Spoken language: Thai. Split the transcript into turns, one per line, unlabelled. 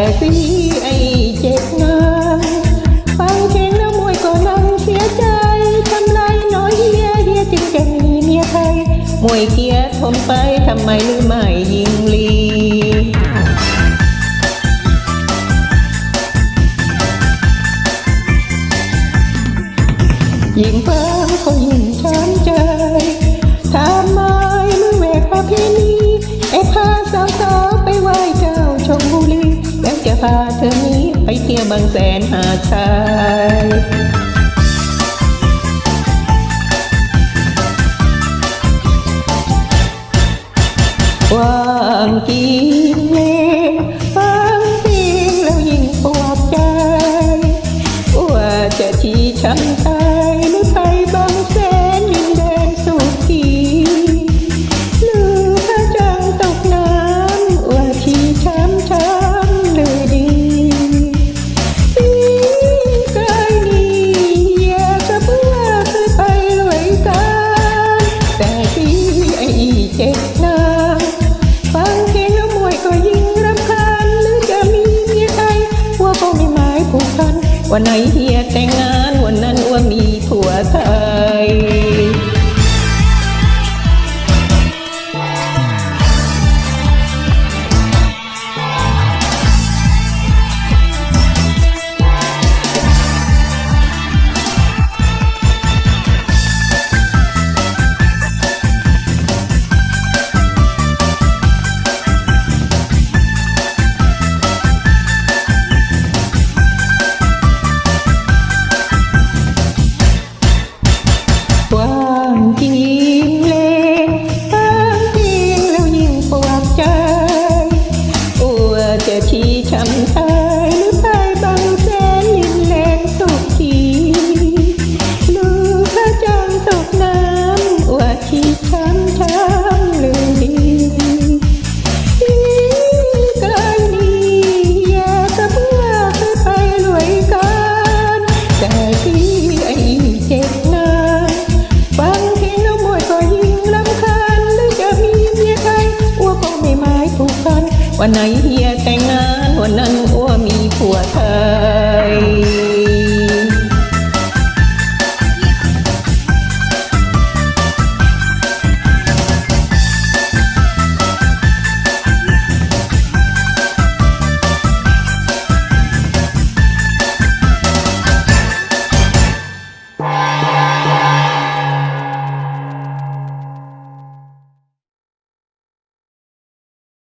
แค่สีไอเจ็บงานฟังเพลงแล้วมวยก็นั่งเสียใจทำไรน้อยเฮียเฮียจึงแกมีเมียไทยมวยเกียทมไปทำไมหรือไม่ยิงลียิงป้าเขายิง บางแสนหาดทรายวางที วันไหนเฮียแต่งงาน จะที่ทำเท่า วันไหนเฮียแต่งงานวันนั้นอ้วมีผัวเธอ